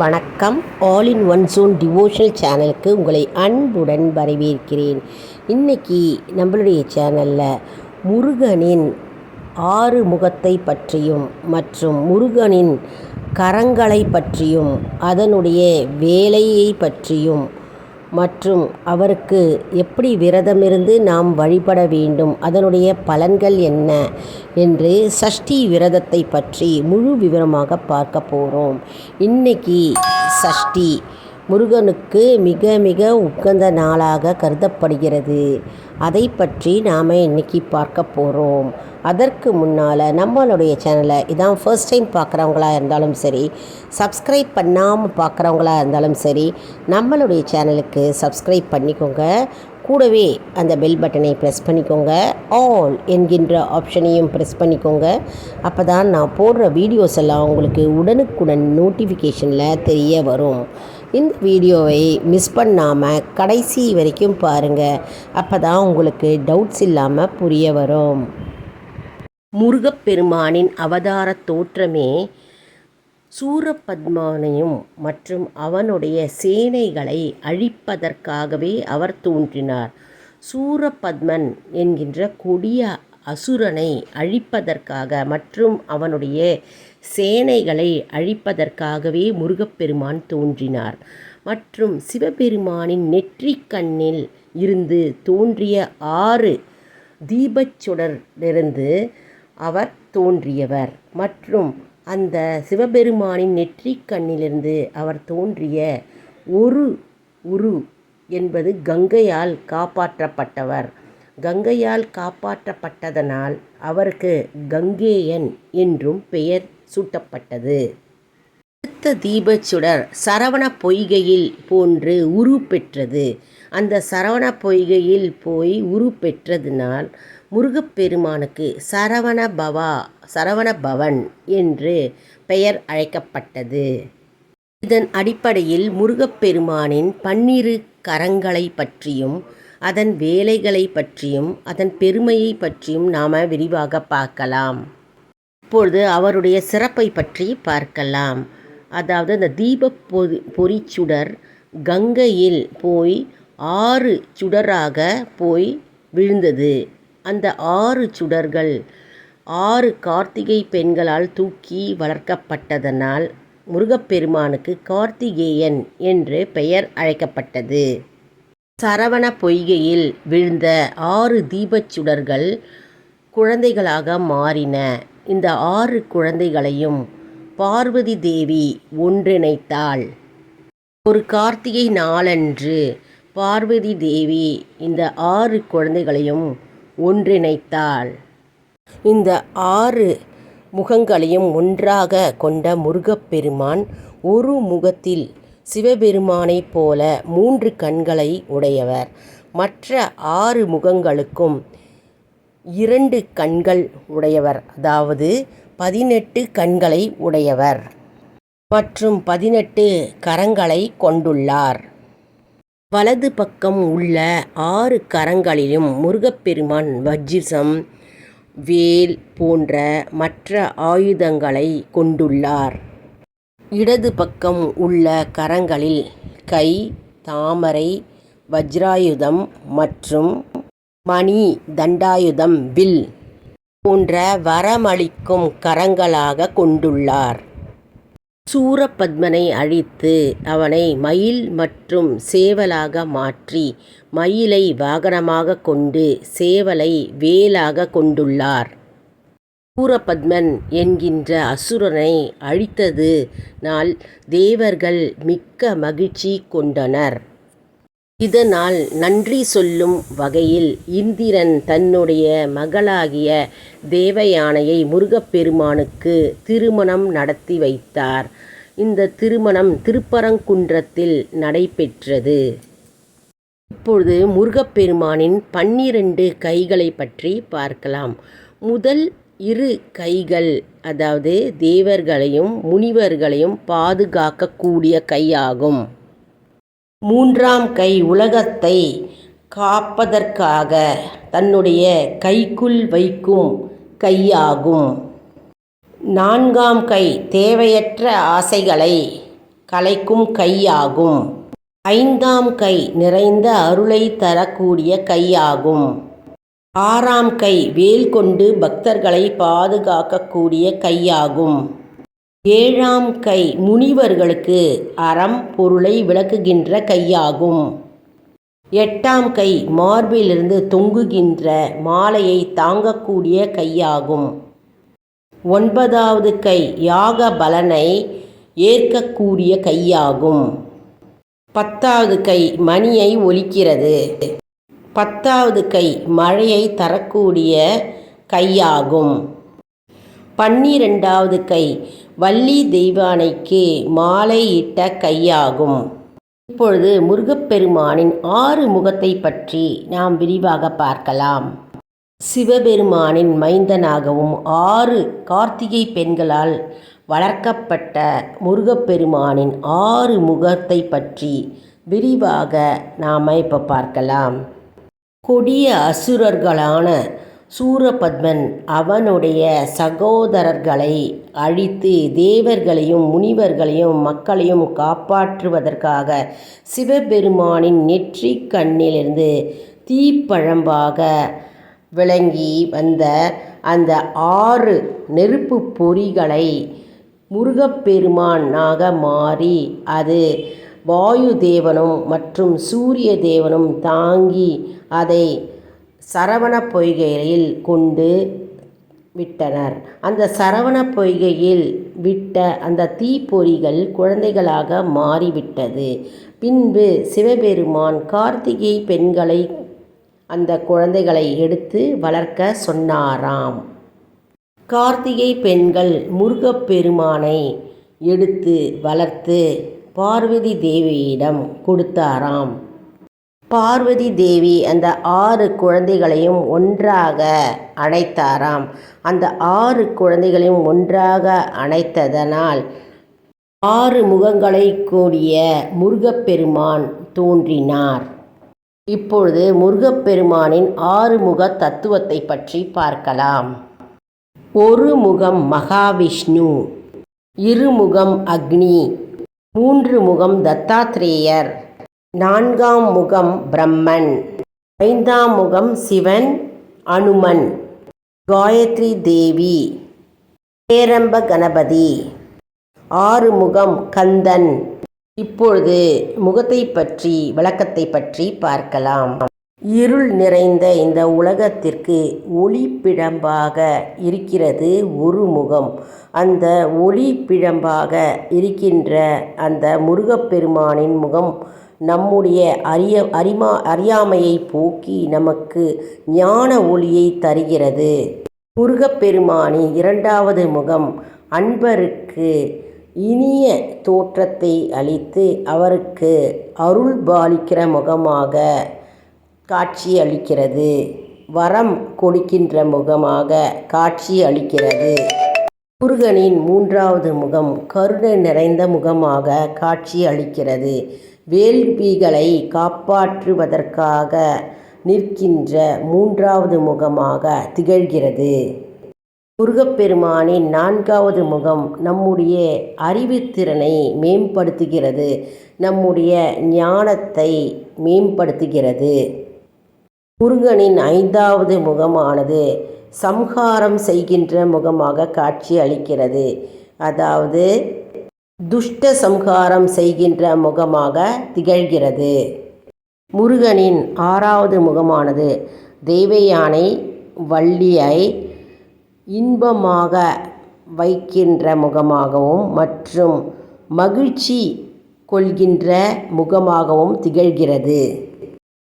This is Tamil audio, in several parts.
வணக்கம். All in one zone devotional சேனலுக்கு உங்களை அன்புடன் வரவேற்கிறேன். இன்னைக்கு நம்மளுடைய சேனலில் முருகனின் ஆறு முகத்தை பற்றியும் மற்றும் முருகனின் கரங்களை பற்றியும் அதனுடைய வேலையை பற்றியும் மற்றும் அவருக்கு எப்படி விரதமிருந்து நாம் வழிபட வேண்டும் அதனுடைய பலன்கள் என்ன என்று சஷ்டி விரதத்தை பற்றி முழு விவரமாக பார்க்க போகிறோம் இன்னைக்கு சஷ்டி முருகனுக்கு மிக மிக உகந்த நாளாக கருதப்படுகிறது. அதை பற்றி நாம் இன்னைக்கு பார்க்க போகிறோம் அதற்கு முன்னால் நம்மளுடைய சேனலை இதான் ஃபர்ஸ்ட் டைம் பார்க்குறவங்களா இருந்தாலும் சரி சப்ஸ்கிரைப் பண்ணாமல் பார்க்குறவங்களா இருந்தாலும் சரி நம்மளுடைய சேனலுக்கு சப்ஸ்கிரைப் பண்ணிக்கோங்க. கூடவே அந்த பெல் பட்டனை ப்ரெஸ் பண்ணிக்கோங்க. ஆல் என்கின்ற ஆப்ஷனையும் ப்ரெஸ் பண்ணிக்கோங்க. அப்போ தான் நான் போடுற வீடியோஸ் எல்லாம் உங்களுக்கு உடனுக்குடன் நோட்டிஃபிகேஷனில் தெரிய வரும். இந்த வீடியோவை மிஸ் பண்ணாமல் கடைசி வரைக்கும் பாருங்கள் அப்போ தான் உங்களுக்கு டவுட்ஸ் இல்லாமல் புரிய வரும். முருகப்பெருமானின் அவதார தோற்றமே சூரபத்மனையும் மற்றும் அவனுடைய சேனைகளை அழிப்பதற்காகவே அவர் தோன்றினார். சூரபத்மன் என்கின்ற கொடிய அசுரனை அழிப்பதற்காக மற்றும் அவனுடைய சேனைகளை அழிப்பதற்காகவே முருகப்பெருமான் தோன்றினார். மற்றும் சிவபெருமானின் நெற்றிக்கண்ணில் இருந்து தோன்றிய ஆறு தீபச்சுடரிலிருந்து அவர் தோன்றியவர். மற்றும் அந்த சிவபெருமானின் நெற்றிக் கண்ணிலிருந்து அவர் தோன்றிய ஒரு உரு என்பது கங்கையால் காப்பாற்றப்பட்டவர். கங்கையால் காப்பாற்றப்பட்டதனால் அவருக்கு கங்கேயன் என்றும் பெயர் சூட்டப்பட்டது. அடுத்த தீபச்சுடர் சரவண பொய்கையில் போன்று உரு பெற்றது. அந்த சரவண பொய்கையில் போய் உரு பெற்றதினால் முருகப்பெருமானுக்கு சரவண பவா சரவண பவன் என்று பெயர் அழைக்கப்பட்டது. இதன் அடிப்படையில் முருகப்பெருமானின் பன்னிரு கரங்களை பற்றியும் அதன் வேலைகளை பற்றியும் அதன் பெருமையை பற்றியும் நாம் விரிவாக பார்க்கலாம். இப்பொழுது அவருடைய சிறப்பை பற்றி பார்க்கலாம். அதாவது அந்த தீப பொறி பொறிச்சுடர் கங்கையில் போய் ஆறு சுடராக போய் விழுந்தது. அந்த ஆறு சுடர்கள் ஆறு கார்த்திகை பெண்களால் தூக்கி வளர்க்கப்பட்டதனால் முருகப்பெருமானுக்கு கார்த்திகேயன் என்று பெயர் அழைக்கப்பட்டது. சரவண பொய்கையில் விழுந்த ஆறு தீபச்சுடர்கள் குழந்தைகளாக மாறின. இந்த ஆறு குழந்தைகளையும் பார்வதி தேவி ஒன்றிணைத்தாள். ஒரு கார்த்திகை நாளன்று பார்வதி தேவி இந்த ஆறு குழந்தைகளையும் ஒன்றிணைத்தாள். இந்த ஆறு முகங்களையும் ஒன்றாக கொண்ட முருகப்பெருமான் ஒரு முகத்தில் சிவபெருமானைப் போல மூன்று கண்களை உடையவர். மற்ற ஆறு முகங்களுக்கும் இரண்டு கண்கள் உடையவர். அதாவது பதினெட்டு கண்களை உடையவர். மற்றும் பதினெட்டு கரங்களை கொண்டுள்ளார். வலது பக்கம் உள்ள ஆறு கரங்களிலும் முருகப்பெருமான் வஜ்ஜிசம் வேல் போன்ற மற்ற ஆயுதங்களை கொண்டுள்ளார். இடது பக்கம் உள்ள கரங்களில் கை தாமரை வஜ்ராயுதம் மற்றும் மணி தண்டாயுதம் வில் போன்ற வரமளிக்கும் கரங்களாக கொண்டுள்ளார். சூரபத்மனை அழித்து அவனை மயில் மற்றும் சேவலாக மாற்றி மயிலை வாகனமாக கொண்டு சேவலை வேலாக கொண்டுள்ளார். சூரபத்மன் என்கின்ற அசுரனை அழித்தது நாள் தேவர்கள் மிக்க மகிழ்ச்சி கொண்டனர். இதனால் நன்றி சொல்லும் வகையில் இந்திரன் தன்னுடைய மகளாகிய தேவயானையை முருகப்பெருமானுக்கு திருமணம் நடத்தி வைத்தார். இந்த திருமணம் திருப்பரங்குன்றத்தில் நடைபெற்றது. இப்பொழுது முருகப்பெருமானின் பன்னிரண்டு கைகளை பற்றி பார்க்கலாம். முதல் இரு கைகள் அதாவது தேவர்களையும் முனிவர்களையும் பாதுகாக்கக்கூடிய கையாகும். மூன்றாம் கை உலகத்தை காப்பதற்காக தன்னுடைய கைக்குள் வைக்கும் கையாகும். நான்காம் கை தேவையற்ற ஆசைகளை கலைக்கும் கையாகும். ஐந்தாம் கை நிறைந்த அருளை தரக்கூடிய கையாகும். ஆறாம் கை வேல் கொண்டு பக்தர்களை பாதுகாக்கக்கூடிய கையாகும். ஏழாம் கை முனிவர்களுக்கு அறம் பொருளை விளக்குகின்ற கையாகும். எட்டாம் கை மார்பிலிருந்து தொங்குகின்ற மாலையை தாங்கக்கூடிய கையாகும். ஒன்பதாவது கை யாக பலனை ஏற்கக்கூடிய கையாகும். பத்தாவது கை மணியை ஒலிக்கிறது. பத்தாவது கை மழையை தரக்கூடிய கையாகும். பன்னிரெண்டாவது கை வள்ளி தெய்வானைக்கு மாலையிட்ட கையாகும். இப்பொழுது முருகப்பெருமானின் ஆறு முகத்தை பற்றி நாம் விரிவாக பார்க்கலாம். சிவபெருமானின் மைந்தனாகவும் ஆறு கார்த்திகை பெண்களால் வளர்க்கப்பட்ட முருகப்பெருமானின் ஆறு முகத்தை பற்றி விரிவாக நாம் இப்போ பார்க்கலாம். கொடிய அசுரர்களான சூரபத்மன் அவனுடைய சகோதரர்களை அழித்து தேவர்களையும் முனிவர்களையும் மக்களையும் காப்பாற்றுவதற்காக சிவபெருமானின் நெற்றி கண்ணிலிருந்து தீப்பழம்பாக விளங்கி வந்த அந்த ஆறு நெருப்பு பொறிகளை முருகப்பெருமானாக மாறி அது வாயு தேவனும் மற்றும் சூரிய தேவனும் தாங்கி அதை சரவண பொய்கையில் கொண்டு விட்டனர். அந்த சரவண பொய்கையில் விட்ட அந்த தீப்பொறிகள் குழந்தைகளாக மாறிவிட்டது. பின்பு சிவபெருமான் கார்த்திகை பெண்களை அந்த குழந்தைகளை எடுத்து வளர்க்க சொன்னாராம். கார்த்திகை பெண்கள் முருகப்பெருமானை எடுத்து வளர்த்து பார்வதி தேவியிடம் கொடுத்தாராம். பார்வதி தேவி அந்த ஆறு குழந்தைகளையும் ஒன்றாக அணைத்தாராம். அந்த ஆறு குழந்தைகளையும் ஒன்றாக அணைத்ததனால் ஆறு முகங்களை கூடிய முருகப்பெருமான் தோன்றினார். இப்பொழுது முருகப்பெருமானின் ஆறுமுக தத்துவத்தை பற்றி பார்க்கலாம். ஒரு முகம் மகாவிஷ்ணு இருமுகம் அக்னி மூன்று முகம் தத்தாத்ரேயர் நான்காம் முகம் பிரம்மன். ஐந்தாம் முகம் சிவன் அனுமன். காயத்ரி தேவி. பேரம்ப கணபதி. ஆறு முகம் கந்தன். இப்பொழுது முகத்தை பற்றி விளக்கத்தை பற்றி பார்க்கலாம். இருள் நிறைந்த இந்த உலகத்திற்கு ஒளிப்பிழம்பாக இருக்கிறது ஒரு முகம். அந்த ஒளிப்பிழம்பாக இருக்கின்ற அந்த முருகப்பெருமானின் முகம் நம்முடைய அறிய அறிமா அறியாமையை போக்கி நமக்கு ஞான ஒளியை தருகிறது. முருகப்பெருமானின் இரண்டாவது முகம் அன்பருக்கு இனிய தோற்றத்தை அளித்து அவருக்கு அருள் பாலிக்கிற முகமாக காட்சி அளிக்கிறது. வரம் கொடுக்கின்ற முகமாக காட்சி அளிக்கிறது. முருகனின் மூன்றாவது முகம் கருணை நிறைந்த முகமாக காட்சி அளிக்கிறது. வேள்விகளை காப்பாற்றுவதற்காக நிற்கின்ற மூன்றாவது முகமாக திகழ்கிறது. முருகப்பெருமானின் நான்காவது முகம் நம்முடைய அறிவுத்திறனை மேம்படுத்துகிறது. நம்முடைய ஞானத்தை மேம்படுத்துகிறது. முருகனின் ஐந்தாவது முகமானது சம்ஹாரம் செய்கின்ற முகமாக காட்சி அளிக்கிறது. அதாவது துஷ்ட சம்ஹாரம் செய்கின்ற முகமாக திகழ்கிறது. முருகனின் ஆறாவது முகமானது தெய்வயானை வள்ளியை இன்பமாக வைக்கின்ற முகமாகவும் மற்றும் மகிழ்ச்சி கொள்கின்ற முகமாகவும் திகழ்கிறது.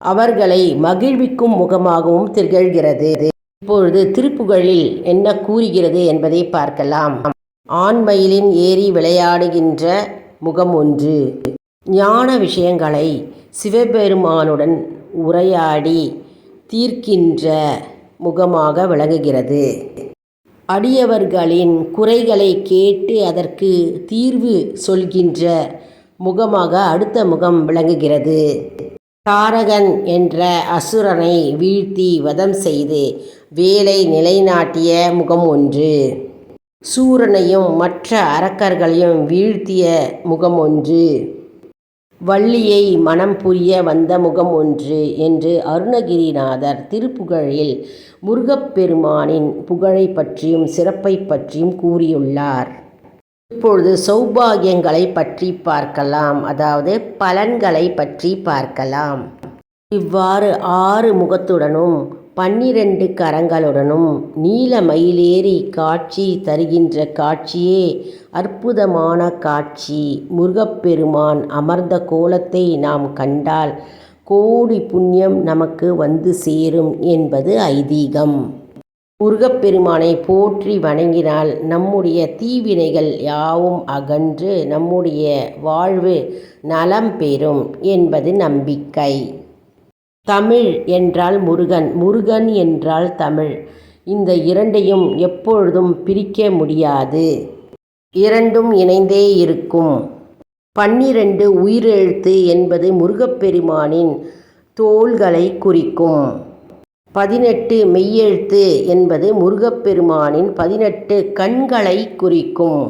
அவர்களை மகிழ்விக்கும் முகமாகவும் திகழ்கிறது. இப்பொழுது திருப்புகழில் என்ன கூறுகிறது என்பதை பார்க்கலாம். ஆண்மயிலின் ஏறி விளையாடுகின்ற முகம் ஒன்று. ஞான விஷயங்களை சிவபெருமானுடன் உரையாடி தீர்க்கின்ற முகமாக விளங்குகிறது. அடியவர்களின் குறைகளை கேட்டு அதற்கு தீர்வு சொல்கின்ற முகமாக அடுத்த முகம் விளங்குகிறது. தாரகன் என்ற அசுரனை வீழ்த்தி வதம் செய்து வேலை நிலைநாட்டிய முகம் ஒன்று. சூரனையும் மற்ற அரக்கர்களையும் வீழ்த்திய முகம் ஒன்று. வள்ளியை மனம் புரிய வந்த முகம் ஒன்று என்று அருணகிரிநாதர் திருப்புகழில் முருகப்பெருமானின் புகழை பற்றியும் சிறப்பை பற்றியும் கூறியுள்ளார். இப்பொழுது சௌபாகியங்களை பற்றி பார்க்கலாம். அதாவது பலன்களை பற்றி பார்க்கலாம். இவ்வாறு ஆறு முகத்துடனும் பன்னிரண்டு கரங்களுடனும் நீல மயிலேறி காட்சி தருகின்ற காட்சியே அற்புதமான காட்சி. முருகப்பெருமான் அமர்ந்த கோலத்தை நாம் கண்டால் கோடி புண்ணியம் நமக்கு வந்து சேரும் என்பது ஐதீகம். முருகப்பெருமானை போற்றி வணங்கினால் நம்முடைய தீவினைகள் யாவும் அகன்று நம்முடைய வாழ்வு நலம் பெறும் என்பது நம்பிக்கை. தமிழ் என்றால் முருகன் முருகன் என்றால் தமிழ். இந்த இரண்டையும் எப்பொழுதும் பிரிக்க முடியாது. இரண்டும் இணைந்தே இருக்கும். பன்னிரண்டு உயிரெழுத்து என்பது முருகப்பெருமானின் தோள்களை குறிக்கும். பதினெட்டு மெய்யெழுத்து என்பது முருகப்பெருமானின் பதினெட்டு கண்களை குறிக்கும்.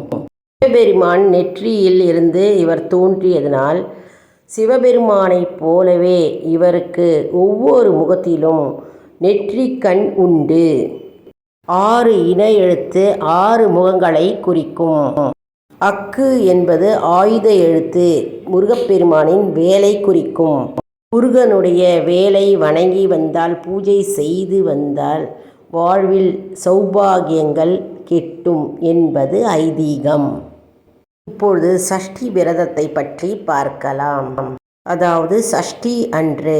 சிவபெருமான் நெற்றியில் இருந்து இவர் தோன்றியதனால் சிவபெருமானைப் போலவே இவருக்கு ஒவ்வொரு முகத்திலும் நெற்றி கண் உண்டு. ஆறு இன எழுத்து ஆறு முகங்களை குறிக்கும். அக்கு என்பது ஆயுத எழுத்து முருகப்பெருமானின் வேலை குறிக்கும். முருகனுடைய வேலை வணங்கி வந்தால் பூஜை செய்து வந்தால் வாழ்வில் சௌபாகியங்கள் கிட்டும் என்பது ஐதீகம். இப்பொழுது சஷ்டி விரதத்தை பற்றி பார்க்கலாம். அதாவது சஷ்டி அன்று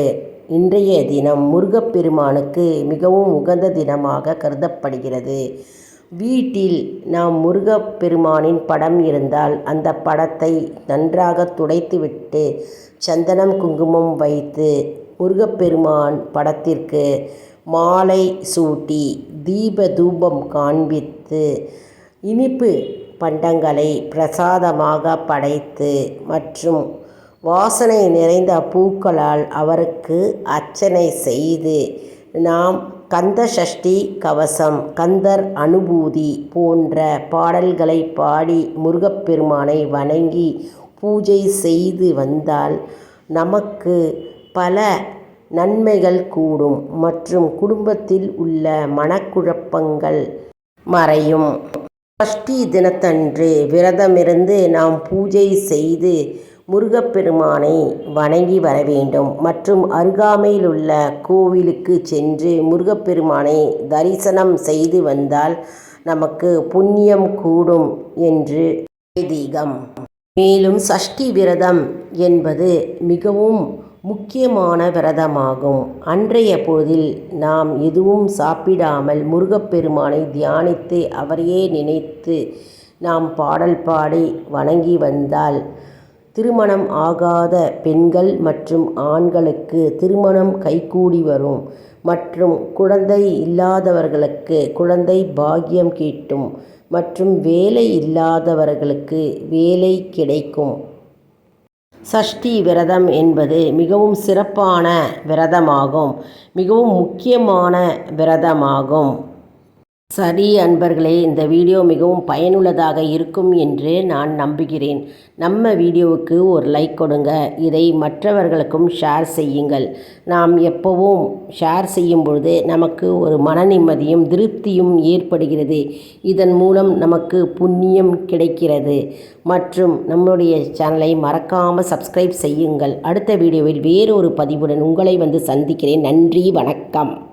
இன்றைய தினம் முருகப்பெருமானுக்கு மிகவும் உகந்த தினமாக கருதப்படுகிறது. வீட்டில் நாம் முருகப்பெருமானின் படம் இருந்தால் அந்த படத்தை நன்றாக துடைத்துவிட்டு சந்தனம் குங்குமம் வைத்து முருகப்பெருமான் படத்திற்கு மாலை சூட்டி தீப தூபம் காண்பித்து இனிப்பு பண்டங்களை பிரசாதமாக படைத்து மற்றும் வாசனை நிறைந்த பூக்களால் அவருக்கு அர்ச்சனை செய்து நாம் கந்த சஷ்டி கவசம் கந்தர் அனுபூதி போன்ற பாடல்களை பாடி முருகப்பெருமானை வணங்கி பூஜை செய்து வந்தால் நமக்கு பல நன்மைகள் கூடும் மற்றும் குடும்பத்தில் உள்ள மனக்குழப்பங்கள் மறையும். சஷ்டி தினத்தன்று விரதமிருந்து நாம் பூஜை செய்து முருகப்பெருமானை வணங்கி வர வேண்டும் மற்றும் அருகாமையில் உள்ள கோவிலுக்கு சென்று முருகப்பெருமானை தரிசனம் செய்து வந்தால் நமக்கு புண்ணியம் கூடும் என்று ஐதீகம் மேலும் சஷ்டி விரதம் என்பது மிகவும் முக்கியமான விரதமாகும். அன்றைய பொழுதில் நாம் எதுவும் சாப்பிடாமல் முருகப்பெருமானை தியானித்து அவரையே நினைத்து நாம் பாடல் பாடி வணங்கி வந்தால் திருமணம் ஆகாத பெண்கள் மற்றும் ஆண்களுக்கு திருமணம் கைகூடி வரும். மற்றும் குழந்தை இல்லாதவர்களுக்கு குழந்தை பாக்கியம் கிட்டும் மற்றும் வேலை இல்லாதவர்களுக்கு வேலை கிடைக்கும். சஷ்டி விரதம் என்பது மிகவும் சிறப்பான விரதமாகும். மிகவும் முக்கியமான விரதமாகும். சரி அன்பர்களே இந்த வீடியோ மிகவும் பயனுள்ளதாக இருக்கும் என்று நான் நம்புகிறேன். நம்ம வீடியோவுக்கு ஒரு லைக் கொடுங்க. இதை மற்றவர்களுக்கும் ஷேர் செய்யுங்கள். நாம் எப்போவும் ஷேர் செய்யும் பொழுது நமக்கு ஒரு மன நிம்மதியும் திருப்தியும் ஏற்படுகிறது. இதன் மூலம் நமக்கு புண்ணியம் கிடைக்கிறது. மற்றும் நம்முடைய சேனலை மறக்காமல் சப்ஸ்கிரைப் செய்யுங்கள். அடுத்த வீடியோவில் வேறொரு பதிவுடன் உங்களை வந்து சந்திக்கிறேன். நன்றி வணக்கம்.